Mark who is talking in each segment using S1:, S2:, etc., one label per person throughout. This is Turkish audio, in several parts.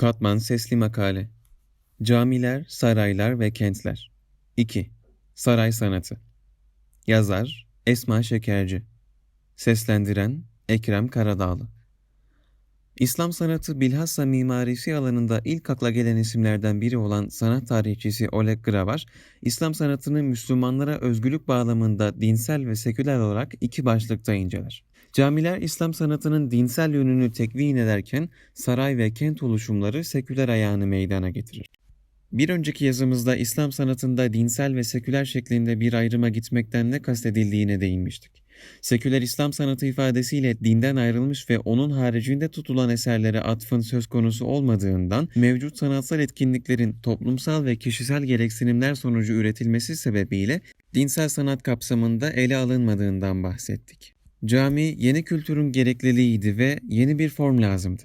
S1: Katman Sesli Makale. Camiler, Saraylar ve Kentler. 2. Saray Sanatı. Yazar Esma Şekerci. Seslendiren Ekrem Karadağlı. İslam sanatı bilhassa mimarisi alanında ilk akla gelen isimlerden biri olan sanat tarihçisi Oleg Gravar, İslam sanatını Müslümanlara özgürlük bağlamında dinsel ve seküler olarak iki başlıkta inceler. Camiler İslam sanatının dinsel yönünü tekvin ederken saray ve kent oluşumları seküler ayağını meydana getirir. Bir önceki yazımızda İslam sanatında dinsel ve seküler şeklinde bir ayrıma gitmekten ne kastedildiğine değinmiştik. Seküler İslam sanatı ifadesiyle dinden ayrılmış ve onun haricinde tutulan eserlere atfın söz konusu olmadığından mevcut sanatsal etkinliklerin toplumsal ve kişisel gereksinimler sonucu üretilmesi sebebiyle dinsel sanat kapsamında ele alınmadığından bahsettik. Cami yeni kültürün gerekliliğiydi ve yeni bir form lazımdı.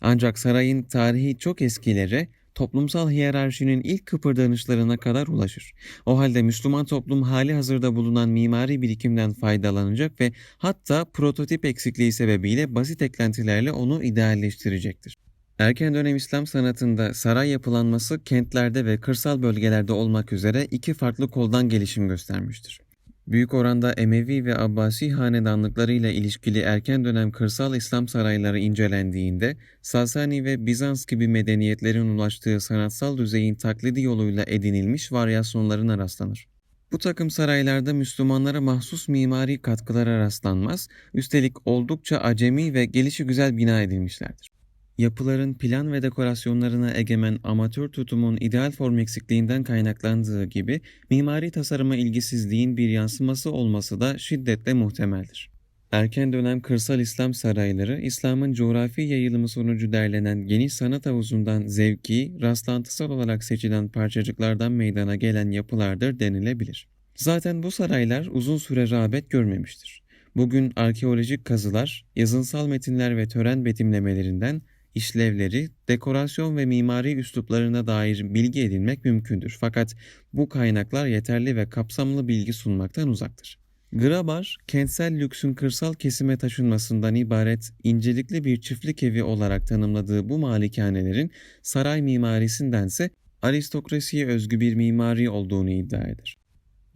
S1: Ancak sarayın tarihi çok eskilere, toplumsal hiyerarşinin ilk kıpırdanışlarına kadar ulaşır. O halde Müslüman toplum hali hazırda bulunan mimari birikimden faydalanacak ve hatta prototip eksikliği sebebiyle basit eklentilerle onu idealleştirecektir. Erken dönem İslam sanatında saray yapılanması kentlerde ve kırsal bölgelerde olmak üzere iki farklı koldan gelişim göstermiştir. Büyük oranda Emevi ve Abbasi hanedanlıklarıyla ilişkili erken dönem kırsal İslam sarayları incelendiğinde Sasani ve Bizans gibi medeniyetlerin ulaştığı sanatsal düzeyin taklidi yoluyla edinilmiş varyasyonlarına rastlanır. Bu takım saraylarda Müslümanlara mahsus mimari katkılara rastlanmaz, üstelik oldukça acemi ve gelişi güzel bina edilmişlerdir. Yapıların plan ve dekorasyonlarına egemen amatör tutumun ideal form eksikliğinden kaynaklandığı gibi mimari tasarıma ilgisizliğin bir yansıması olması da şiddetle muhtemeldir. Erken dönem kırsal İslam sarayları, İslam'ın coğrafi yayılımı sonucu derlenen geniş sanat havuzundan zevki, rastlantısal olarak seçilen parçacıklardan meydana gelen yapılardır denilebilir. Zaten bu saraylar uzun süre rağbet görmemiştir. Bugün arkeolojik kazılar, yazınsal metinler ve tören betimlemelerinden işlevleri, dekorasyon ve mimari üsluplarına dair bilgi edinmek mümkündür. Fakat bu kaynaklar yeterli ve kapsamlı bilgi sunmaktan uzaktır. Grabar, kentsel lüksün kırsal kesime taşınmasından ibaret incelikli bir çiftlik evi olarak tanımladığı bu malikanelerin saray mimarisindense aristokrasiye özgü bir mimari olduğunu iddia eder.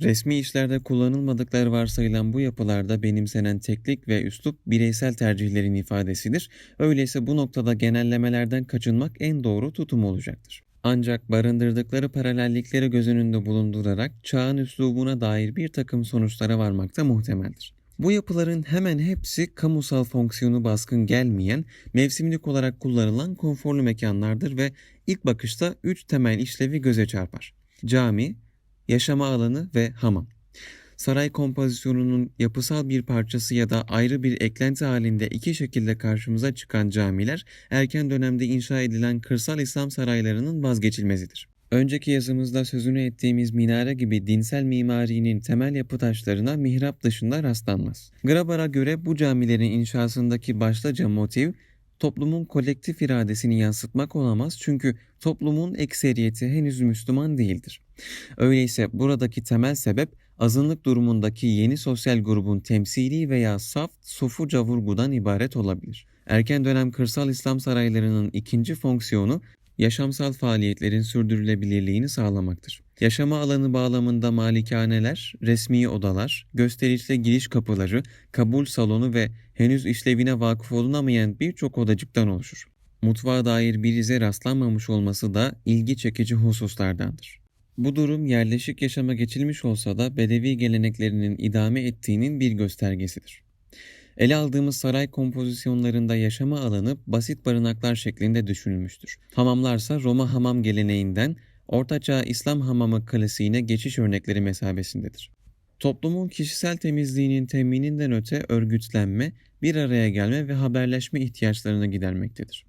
S1: Resmi işlerde kullanılmadıkları varsayılan bu yapılarda benimsenen teknik ve üslup bireysel tercihlerin ifadesidir. Öyleyse bu noktada genellemelerden kaçınmak en doğru tutum olacaktır. Ancak barındırdıkları paralellikleri göz önünde bulundurarak çağın üslubuna dair bir takım sonuçlara varmak da muhtemeldir. Bu yapıların hemen hepsi kamusal fonksiyonu baskın gelmeyen, mevsimlik olarak kullanılan konforlu mekanlardır ve ilk bakışta üç temel işlevi göze çarpar. Cami, yaşama alanı ve hamam. Saray kompozisyonunun yapısal bir parçası ya da ayrı bir eklenti halinde iki şekilde karşımıza çıkan camiler erken dönemde inşa edilen kırsal İslam saraylarının vazgeçilmezidir. Önceki yazımızda sözünü ettiğimiz minare gibi dinsel mimarinin temel yapı taşlarına mihrap dışında rastlanmaz. Grabar'a göre bu camilerin inşasındaki başlıca motiv toplumun kolektif iradesini yansıtmak olamaz çünkü toplumun ekseriyeti henüz Müslüman değildir. Öyleyse buradaki temel sebep azınlık durumundaki yeni sosyal grubun temsili veya saf sofuca vurgudan ibaret olabilir. Erken dönem kırsal İslam saraylarının ikinci fonksiyonu yaşamsal faaliyetlerin sürdürülebilirliğini sağlamaktır. Yaşama alanı bağlamında malikaneler, resmi odalar, gösterişli giriş kapıları, kabul salonu ve henüz işlevine vakıf olunamayan birçok odacıktan oluşur. Mutfağa dair bir ize rastlanmamış olması da ilgi çekici hususlardandır. Bu durum yerleşik yaşama geçilmiş olsa da Bedevi geleneklerinin idame ettiğinin bir göstergesidir. Ele aldığımız saray kompozisyonlarında yaşama alanı basit barınaklar şeklinde düşünülmüştür. Hamamlarsa Roma hamam geleneğinden Ortaçağ İslam hamamı klasiğine geçiş örnekleri mesabesindedir. Toplumun kişisel temizliğinin temininden öte örgütlenme, bir araya gelme ve haberleşme ihtiyaçlarını gidermektedir.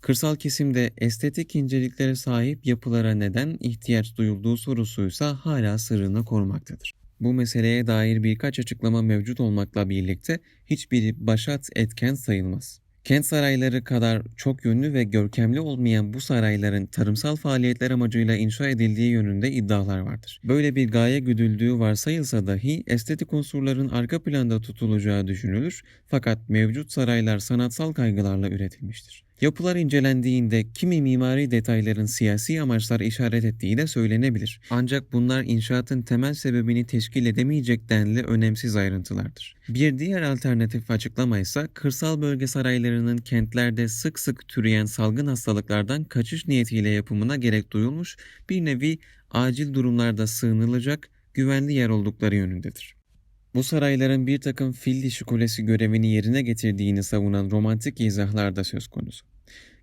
S1: Kırsal kesimde estetik inceliklere sahip yapılara neden ihtiyaç duyulduğu sorusuysa hala sırrını korumaktadır. Bu meseleye dair birkaç açıklama mevcut olmakla birlikte hiçbiri başat etken sayılmaz. Kent sarayları kadar çok yönlü ve görkemli olmayan bu sarayların tarımsal faaliyetler amacıyla inşa edildiği yönünde iddialar vardır. Böyle bir gaye güdüldüğü varsayılsa dahi estetik unsurların arka planda tutulacağı düşünülür fakat mevcut saraylar sanatsal kaygılarla üretilmiştir. Yapılar incelendiğinde kimi mimari detayların siyasi amaçlar işaret ettiği de söylenebilir. Ancak bunlar inşaatın temel sebebini teşkil edemeyecek denli önemsiz ayrıntılardır. Bir diğer alternatif açıklama ise kırsal bölge saraylarının kentlerde sık sık türeyen salgın hastalıklardan kaçış niyetiyle yapımına gerek duyulmuş bir nevi acil durumlarda sığınılacak güvenli yer oldukları yönündedir. Bu sarayların bir takım fil dişi kulesi görevini yerine getirdiğini savunan romantik izahlar da söz konusu.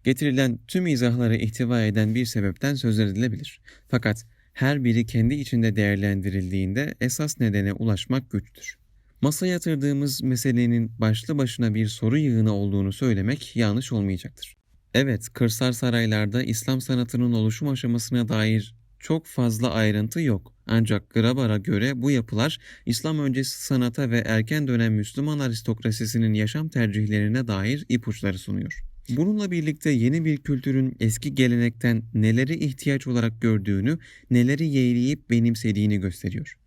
S1: Getirilen tüm izahları ihtiva eden bir sebepten söz edilebilir. Fakat her biri kendi içinde değerlendirildiğinde esas nedene ulaşmak güçtür. Masaya yatırdığımız meselenin başlı başına bir soru yığını olduğunu söylemek yanlış olmayacaktır. Evet, kırsal saraylarda İslam sanatının oluşum aşamasına dair çok fazla ayrıntı yok. Ancak Grabar'a göre bu yapılar İslam öncesi sanata ve erken dönem Müslüman aristokrasisinin yaşam tercihlerine dair ipuçları sunuyor. Bununla birlikte yeni bir kültürün eski gelenekten neleri ihtiyaç olarak gördüğünü, neleri yeğleyip benimsediğini gösteriyor.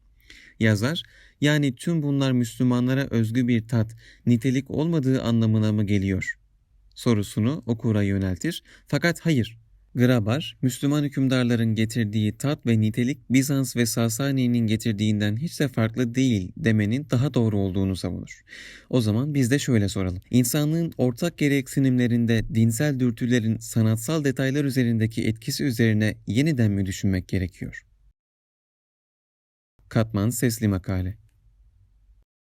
S1: Yazar, yani tüm bunlar Müslümanlara özgü bir tat, nitelik olmadığı anlamına mı geliyor? Sorusunu okura yöneltir. Fakat hayır, Grabar, Müslüman hükümdarların getirdiği tat ve nitelik Bizans ve Sasani'nin getirdiğinden hiç de farklı değil demenin daha doğru olduğunu savunur. O zaman biz de şöyle soralım. İnsanlığın ortak gereksinimlerinde dinsel dürtülerin sanatsal detaylar üzerindeki etkisi üzerine yeniden mi düşünmek gerekiyor? Katman Sesli Makale